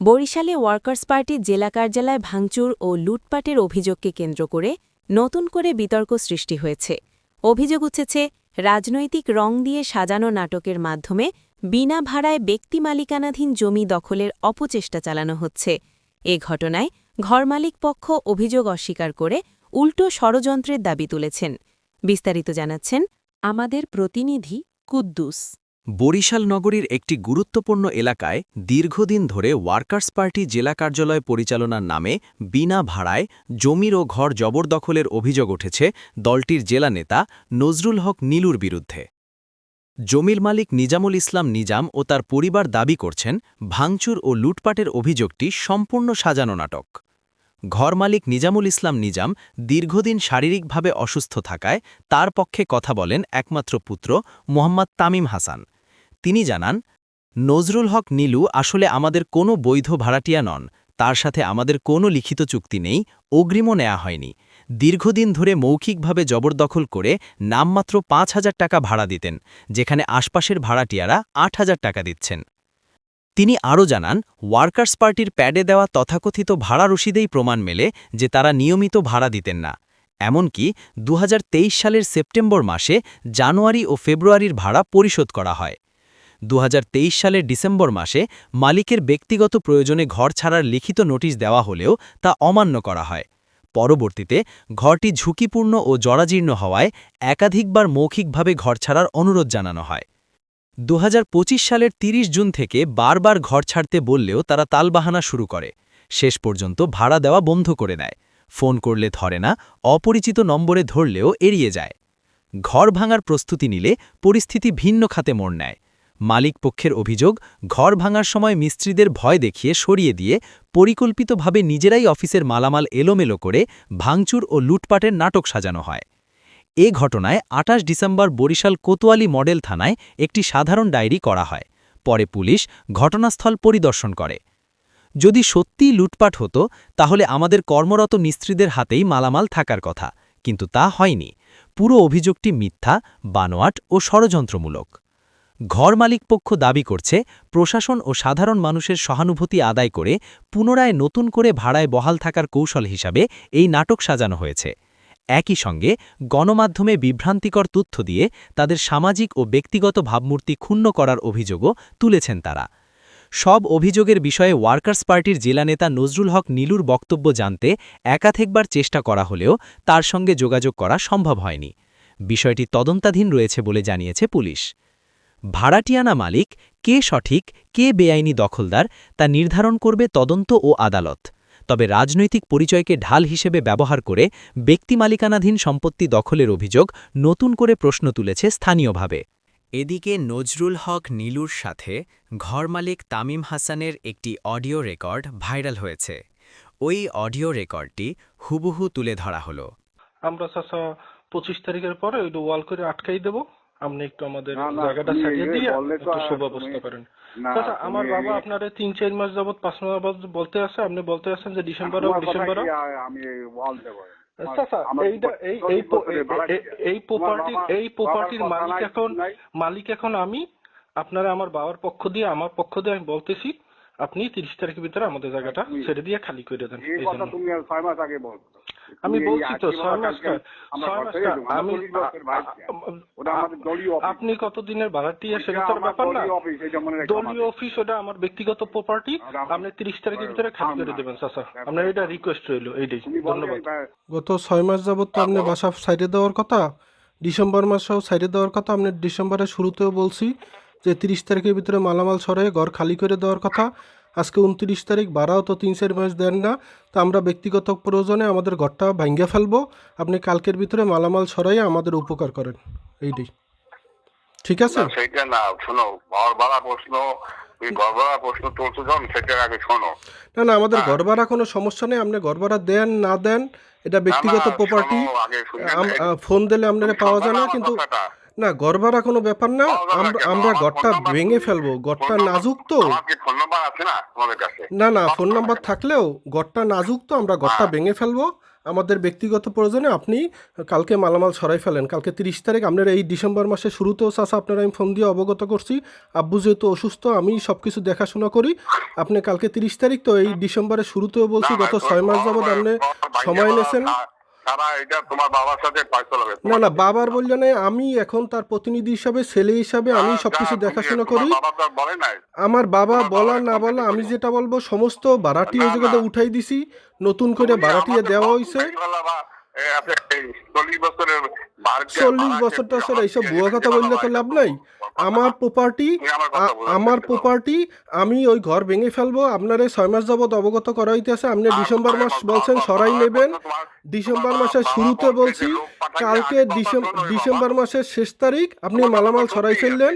বরিশালে ওয়ার্কার্স পার্টির জেলা কার্যালয় ভাঙচুর ও লুটপাটের অভিযোগকে কেন্দ্র করে নতুন করে বিতর্ক সৃষ্টি হয়েছে। অভিযোগ উঠেছে, রাজনৈতিক রং দিয়ে সাজানো নাটকের মাধ্যমে বিনা ভাড়ায় ব্যক্তি মালিকানাধীন জমি দখলের অপচেষ্টা চালানো হচ্ছে। এ ঘটনায় ঘরমালিক পক্ষ অভিযোগ অস্বীকার করে উল্টো ষড়যন্ত্রের দাবি তুলেছেন। বিস্তারিত জানাচ্ছেন আমাদের প্রতিনিধি কুদ্দুস। বরিশাল নগরীর একটি গুরুত্বপূর্ণ এলাকায় দীর্ঘদিন ধরে ওয়ার্কার্স পার্টি জেলা কার্যালয় পরিচালনার নামে বিনা ভাড়ায় জমির ও ঘর জবরদখলের অভিযোগ উঠেছে দলটির জেলা নেতা নজরুল হক নীলুর বিরুদ্ধে। জমির মালিক নিজামুল ইসলাম নিজাম ও তার পরিবার দাবি করছেন, ভাঙচুর ও লুটপাটের অভিযোগটি সম্পূর্ণ সাজানো নাটক। ঘর মালিক নিজামুল ইসলাম নিজাম দীর্ঘদিন শারীরিকভাবে অসুস্থ থাকায় তার পক্ষে কথা বলেন একমাত্র পুত্র মোহাম্মদ তামিম হাসান। তিনি জানান, নজরুল হক নীলু আসলে আমাদের কোনো বৈধ ভাড়াটিয়া নন, তার সাথে আমাদের কোনো লিখিত চুক্তি নেই, অগ্রিমও নেওয়া হয়নি। দীর্ঘদিন ধরে মৌখিকভাবে জবরদখল করে নামমাত্র পাঁচ হাজার টাকা ভাড়া দিতেন, যেখানে আশপাশের ভাড়াটিয়ারা আট হাজার টাকা দিচ্ছেন। তিনি আরও জানান, ওয়ার্কার্স পার্টির প্যাডে দেওয়া তথাকথিত ভাড়া রসিদেই প্রমাণ মেলে যে তারা নিয়মিত ভাড়া দিতেন না। এমনকি দু হাজার তেইশ সালের সেপ্টেম্বর মাসে জানুয়ারি ও ফেব্রুয়ারির ভাড়া পরিশোধ করা হয়। দু সালের ডিসেম্বর মাসে মালিকের ব্যক্তিগত প্রয়োজনে ঘর ছাড়ার লিখিত নোটিশ দেওয়া হলেও তা অমান্য করা হয়। পরবর্তীতে ঘরটি ঝুঁকিপূর্ণ ও জরাজীর্ণ হওয়ায় একাধিকবার মৌখিকভাবে ঘর ছাড়ার অনুরোধ জানানো হয়। দু হাজার পঁচিশ সালের ৩০ জুন থেকে বারবার ঘর ছাড়তে বললেও তারা তালবাহানা শুরু করে। শেষ পর্যন্ত ভাড়া দেওয়া বন্ধ করে দেয়। ফোন করলে ধরে না, অপরিচিত নম্বরে ধরলেও এড়িয়ে যায়। ঘর ভাঙার প্রস্তুতি নিলে পরিস্থিতি ভিন্ন খাতে মোড় নেয়। মালিক পক্ষের অভিযোগ, ঘর ভাঙার সময় মিস্ত্রিদের ভয় দেখিয়ে সরিয়ে দিয়ে পরিকল্পিতভাবে নিজেরাই অফিসের মালামাল এলোমেলো করে ভাঙচুর ও লুটপাটের নাটক সাজানো হয়। এ ঘটনায় আটাশ ডিসেম্বর বরিশাল কোতোয়ালি মডেল থানায় একটি সাধারণ ডায়েরি করা হয়। পরে পুলিশ ঘটনাস্থল পরিদর্শন করে। যদি সত্যিই লুটপাট হতো, তাহলে আমাদের কর্মরত মিস্ত্রিদের হাতেই মালামাল থাকার কথা, কিন্তু তা হয়নি। পুরো অভিযোগটি মিথ্যা, বানোয়াট ও ষড়যন্ত্রমূলক। ঘর মালিক পক্ষ দাবি করছে, প্রশাসন ও সাধারণ মানুষের সহানুভূতি আদায় করে পুনরায় নতুন করে ভাড়ায় বহাল থাকার কৌশল হিসাবে এই নাটক সাজানো হয়েছে। একই সঙ্গে গণমাধ্যমে বিভ্রান্তিকর তথ্য দিয়ে তাদের সামাজিক ও ব্যক্তিগত ভাবমূর্তি ক্ষুণ্ণ করার অভিযোগও তুলেছেন তারা। সব অভিযোগের বিষয়ে ওয়ার্কার্স পার্টির জেলা নেতা নজরুল হক নীলুর বক্তব্য জানতে একাধিকবার চেষ্টা করা হলেও তার সঙ্গে যোগাযোগ করা সম্ভব হয়নি। বিষয়টি তদন্তাধীন রয়েছে বলে জানিয়েছে পুলিশ। ভাড়াটিয়ানা মালিক কে সঠিক, কে বেআইনি দখলদার তা নির্ধারণ করবে তদন্ত ও আদালত। তবে রাজনৈতিক পরিচয়কে ঢাল হিসেবে ব্যবহার করে ব্যক্তি মালিকানাধীন সম্পত্তি দখলের অভিযোগ নতুন করে প্রশ্ন তুলেছে স্থানীয়ভাবে। এদিকে নজরুল হক নীলুর সাথে ঘর মালিক তামিম হাসানের একটি অডিও রেকর্ড ভাইরাল হয়েছে। ওই অডিও রেকর্ডটি হুবহু তুলে ধরা হলো। আমরা পঁচিশ তারিখের পরে ওয়াল করে আটকাই দেবো। আপনি একটু আমাদের জায়গাটা সাজিয়ে দিয়ে একটু সুব্যবস্থা করেন। চাচা আমার বাবা আপনারে তিন চার মাস যাবত পাঁচ মাস যাবত বলতে আছে আপনি বলতে আছেন যে ডিসেম্বর হোক ডিসেম্বর হোক। আমি ওয়াল দেবো? এই এই প্রপার্টির মালিক এখন মালিক এখন আমি আপনারা আমার বাবার পক্ষ দিয়ে আমার পক্ষ দিয়ে আমি বলতেছি আপনি তিরিশ তারিখের ভিতরে আমাদের জায়গাটা ছেড়ে দিয়ে খালি করে দেন এই কথা তুমি ছয় মাস আগে বলতো আমি বলছি তো ছয় মাস ছয় মাস আমি। আপনি কত দিনের ভাড়াটিয়া সেটা তো ব্যাপার না। দলীয় অফিস, ওটা আমার ব্যক্তিগত প্রপার্টি আপনি তিরিশ তারিখের ভিতরে খালি করে দেবেন চাচা আপনার এটা রিকোয়েস্ট রইল এইটাই। ধন্যবাদ। গত ছয় মাস যাবত তো আপনি বাসা সাইডে দেওয়ার কথা ডিসেম্বর মাসেও সাইডে দেওয়ার কথা আপনি ডিসেম্বরের শুরুতেও বলছি যে তিরিশ তারিখের ভিতরে মালামাল সরে ঘর খালি করে দেওয়ার কথা। আজকে উনত্রিশ তারিখ ভাড়াও তো তিন চার মাস দেন না। তো আমরা ব্যক্তিগত প্রয়োজনে আমাদের ঘরটা ভাঙ্গে ফেলব। আপনি কালকের ভিতরে মালামাল সরাই আমাদের উপকার করেন। এইটাই। ঠিক আছে? না, না শোনো ঘর প্রশ্ন না না আমাদের। ঘর ভাড়া কোনো সমস্যা নেই। আপনি ঘর ভাড়া দেন না দেন এটা ব্যক্তিগত প্রপার্টি। ফোন দিলে আপনারা পাওয়া যায় না কিন্তু না গড়বাড়া কোনো ব্যাপার না। আমরা ঘরটা ভেঙে ফেলব ঘরটা নাম্বার- নাজুক তো। না না ফোন নাম্বার থাকলেও ঘরটা নাজুক তো আমরা ঘরটা হ্যাঁ। ভেঙে ফেলব। আমাদের ব্যক্তিগত প্রয়োজনে আপনি কালকে মালামাল সরাই ফেলেন। কালকে তিরিশ তারিখ আপনার এই ডিসেম্বর মাসের শুরুতেও চাষা আপনারা আমি ফোন দিয়ে অবগত করছি। আব্বু যেহেতু অসুস্থ আমি সব কিছু দেখাশোনা করি। আপনি কালকে তিরিশ তারিখ তো এই ডিসেম্বরের শুরুতেও বলছি গত ছয় মাস ঘর- যাবৎ আপনি সময় দেওয়া, নেছেন এটা তোমার বাবার সাথে ফয়সলা হবে না না বাবার বললে না আমি এখন তার প্রতিনিধি হিসাবে ছেলে হিসাবে আমি হ্যাঁ, সবকিছু দেখাশোনা করি। আমার বাবা বলা না বলা আমি যেটা বলব সমস্ত ওই জায়গাতে উঠাই দিছি নতুন করে তুমি দেওয়া হয়েছে চল্লিশ বছর টছর এইসব ভুয়া কথা বললে তো লাভ নাই। আমার। প্রপার্টি আমার। প্রপার্টি আমি ওই ঘর ভেঙে ফেলব আপনার এই ছয় মাস যাবৎ অবগত করা হইতেছে আপনি ডিসেম্বর মাস বলছেন সরাই নেবেন ডিসেম্বর মাসের শুরুতে বলছি কালকে ডিসেম্বর। মাসের শেষ তারিখ আপনি মালামাল সরাই ফেললেন।